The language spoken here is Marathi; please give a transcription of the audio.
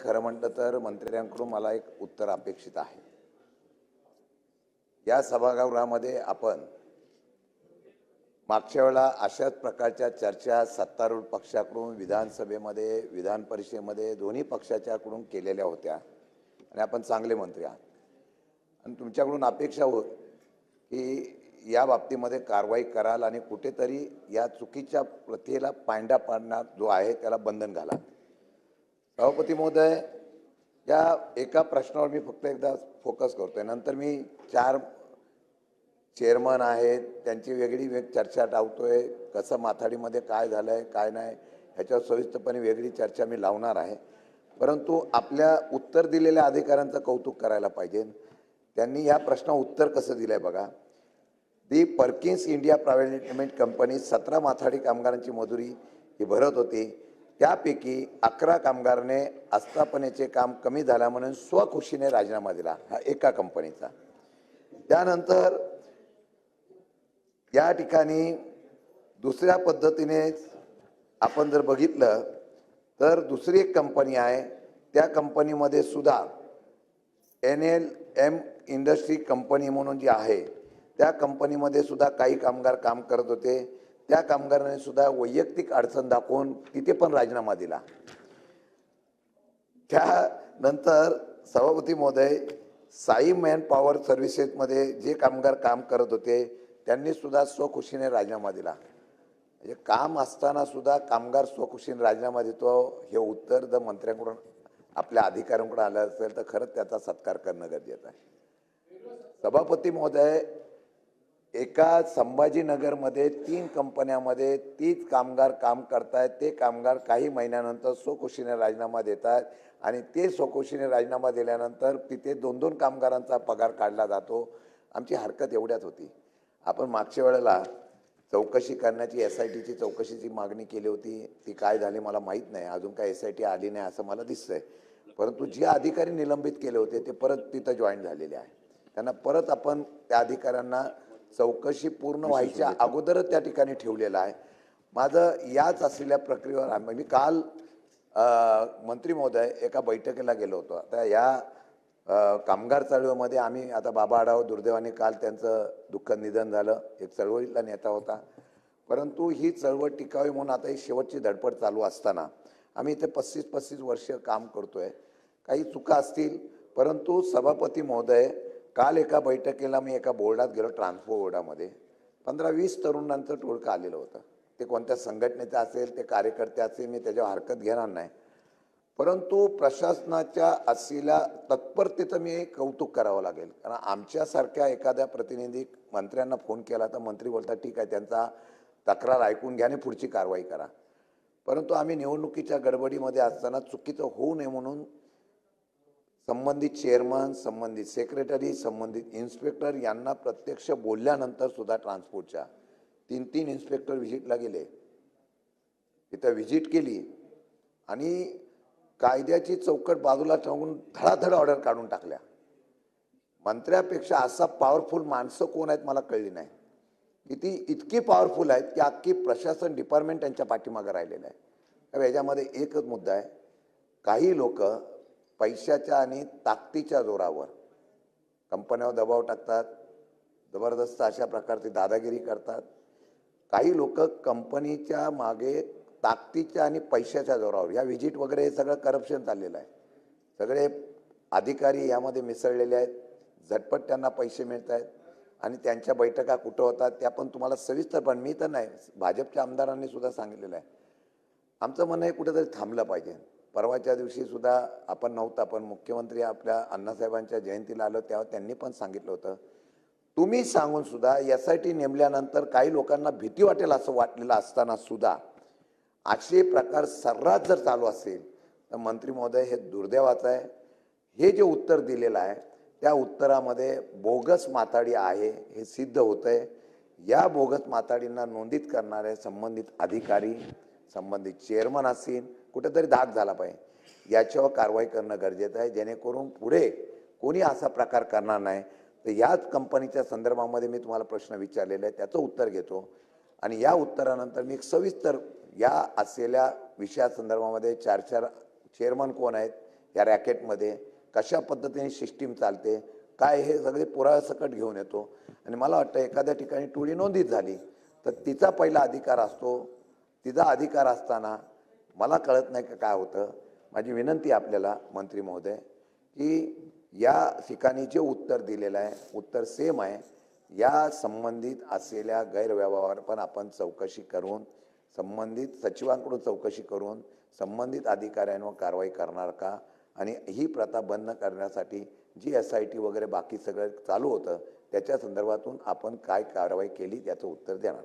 खरं म्हटलं तर मंत्र्यांकडून मला एक उत्तर अपेक्षित आहे. या सभागृहामध्ये आपण मागच्या वेळा अशाच प्रकारच्या चर्चा सत्तारूढ पक्षाकडून विधानसभेमध्ये विधान परिषदेमध्ये दोन्ही पक्षाच्याकडून केलेल्या होत्या. आणि आपण चांगले मंत्री आहात. आणि तुमच्याकडून अपेक्षा होत की या बाबतीमध्ये कारवाई कराल आणि कुठेतरी या चुकीच्या प्रथेला पांडा पाडणार जो आहे त्याला बंधन घाला सभापती महोदय या एका प्रश्नावर मी फक्त एकदा फोकस करतोय. नंतर मी चार चेअरमन आहेत त्यांची वेगळी वेग चर्चा टावतोय कसं माथाडीमध्ये काय झालंय काय नाही ह्याच्यावर सविस्तरपणे वेगळी चर्चा मी लावणार आहे. परंतु आपल्या उत्तर दिलेल्या अधिकाऱ्यांचं कौतुक करायला पाहिजे. त्यांनी या प्रश्न उत्तर कसं दिलंय बघा. The Perkins India private limited company सतरा माथाडी कामगारांची मजुरी ही भरत होती. त्यापैकी अकरा कामगारने आस्थापनेचे काम कमी झाल्या म्हणून स्वखुशीने राजीनामा दिला हा एका कंपनीचा. त्यानंतर या ठिकाणी दुसऱ्या पद्धतीने आपण जर बघितलं तर दुसरी एक कंपनी आहे त्या कंपनीमध्ये सुद्धा N L M industry company म्हणून जी आहे त्या कंपनीमध्ये सुद्धा काही कामगार काम करत होते. त्या कामगारांनी सुद्धा वैयक्तिक अडचण दाखवून तिथे पण राजीनामा दिला. त्यानंतर सभापती महोदय साई मॅन पॉवर सर्व्हिसेसमध्ये जे कामगार काम करत होते त्यांनी सुद्धा स्वखुशीने राजीनामा दिला. म्हणजे काम असताना सुद्धा कामगार स्वखुशीने राजीनामा देतो हे उत्तर जर मंत्र्यांकडून आपल्या अधिकाऱ्यांकडून आलं असेल तर खरंच त्याचा सत्कार करणं गरजेचं आहे. सभापती महोदय एका संभाजीनगरमध्ये तीन कंपन्यामध्ये तीच कामगार काम करतायत. ते कामगार काही महिन्यानंतर स्वखुशीने राजीनामा देत आहेत आणि ते स्वखुशीने राजीनामा दिल्यानंतर तिथे दोन दोन कामगारांचा पगार काढला जातो. आमची हरकत एवढ्याच होती. आपण मागच्या वेळेला चौकशी करण्याची एस आय टीची चौकशीची मागणी केली होती. ती काय झाली मला माहीत नाही. अजून काय एस आय टी आली नाही असं मला दिसतंय. परंतु जे अधिकारी निलंबित केले होते ते परत तिथं जॉईन झालेले आहे. त्यांना परत आपण त्या अधिकाऱ्यांना चौकशी पूर्ण व्हायच्या अगोदरच त्या ठिकाणी ठेवलेलं आहे. माझं याच असलेल्या प्रक्रियेवर आम्ही मी काल अ, मंत्री महोदय एका बैठकीला गेलो होतो. आता या कामगार चळवळीमध्ये आम्ही आता बाबा आढाव दुर्दैवाने काल त्यांचं दुःखद निधन झालं. एक चळवळीतला नेता होता. परंतु ही चळवळ टिकावी म्हणून आता ही शेवटची धडपड चालू असताना आम्ही इथे पस्तीस पस्तीस वर्ष काम करतोय. काही चुका असतील परंतु सभापती महोदय काल एका बैठकीला मी एका बोर्डात गेलो ट्रान्सपो बोर्डामध्ये. पंधरा वीस तरुणांचं टोळकं आलेलं होतं. ते कोणत्या संघटनेचं असेल ते कार्यकर्ते असेल मी त्याच्यावर हरकत घेणार नाही. परंतु प्रशासनाच्या असलेल्या तत्परतेचं मी कौतुक करावं लागेल. कारण आमच्यासारख्या एखाद्या प्रतिनिधी मंत्र्यांना फोन केला तर मंत्री बोलतात ठीक आहे त्यांचा तक्रार ऐकून घ्या आणि पुढची कारवाई करा. परंतु आम्ही निवडणुकीच्या गडबडीमध्ये असताना चुकीचं होऊ नये म्हणून संबंधित चेअरमन संबंधित सेक्रेटरी संबंधित इन्स्पेक्टर यांना प्रत्यक्ष बोलल्यानंतर सुद्धा ट्रान्सपोर्टच्या तीन तीन इन्स्पेक्टर व्हिजिटला गेले. तिथं व्हिजिट केली आणि कायद्याची चौकट बाजूला ठेवून धडाधड ऑर्डर काढून टाकल्या. मंत्र्यापेक्षा असा पॉवरफुल माणसं कोण आहेत मला कळली नाही. की ती इतकी पॉवरफुल आहेत की अख्खी प्रशासन डिपार्टमेंट त्यांच्या पाठीमागं राहिलेलं आहे. याच्यामध्ये एकच मुद्दा आहे. काही लोक पैशाच्या आणि ताकदीच्या जोरावर. कंपन्यावर दबाव टाकतात. जबरदस्त अशा प्रकारची दादागिरी करतात. काही लोक कंपनीच्या मागे ताकदीच्या आणि पैशाच्या जोरावर. या व्हिजिट वगैरे हे सगळं करप्शन चाललेलं आहे. सगळे अधिकारी यामध्ये मिसळलेले आहेत. झटपट त्यांना पैसे मिळत आहेत आणि त्यांच्या बैठका कुठं होतात त्या पण तुम्हाला सविस्तर पण मी तर नाही भाजपच्या आमदारांनी सुद्धा सांगितलेलं आहे. आमचं म्हणणं हे कुठेतरी थांबलं पाहिजे. परवाच्या दिवशी सुद्धा आपण नव्हता पण मुख्यमंत्री आपल्या अण्णासाहेबांच्या जयंतीला आलं तेव्हा त्यांनी पण सांगितलं होतं. तुम्ही सांगून सुद्धा एस आय टी नेमल्यानंतर काही लोकांना भीती वाटेल असं वाटलेलं असताना सुद्धा असे प्रकार सर्रास जर चालू असेल तर मंत्री महोदय हे दुर्दैवाचं आहे. हे जे उत्तर दिलेलं आहे त्या उत्तरामध्ये बोगस माताडी आहे हे सिद्ध होतंय. या बोगस माताडींना नोंदीत करणारे संबंधित अधिकारी संबंधित चेअरमन असतील कुठेतरी धाक झाला पाहिजे. याच्यावर कारवाई करणं गरजेचं आहे. जेणेकरून पुढे कोणी असा प्रकार करणार नाही. तर याच कंपनीच्या संदर्भामध्ये मी तुम्हाला प्रश्न विचारलेला आहे त्याचं उत्तर घेतो. आणि या उत्तरानंतर मी एक सविस्तर या असलेल्या विषयासंदर्भामध्ये चार चार चेअरमन कोण आहेत या रॅकेटमध्ये कशा पद्धतीने सिस्टीम चालते काय हे सगळे पुराव्यासकट घेऊन येतो. आणि मला वाटतं एखाद्या ठिकाणी टोळी नोंदीत झाली तर तिचा पहिला अधिकार असतो तिचा अधिकार असताना मला कळत नाही का काय होतं. माझी विनंती आपल्याला मंत्री महोदय की या ठिकाणी जे उत्तर दिलेलं आहे उत्तर सेम आहे या संबंधित असलेल्या गैरव्यवहार पण आपण चौकशी करून संबंधित सचिवांकडून चौकशी करून संबंधित अधिकाऱ्यांवर कारवाई करणार का? आणि ही प्रथा बंद करण्यासाठी जी एस आय टी वगैरे बाकी सगळं चालू होतं त्याच्या संदर्भातून आपण काय कारवाई केली याचं उत्तर देणार.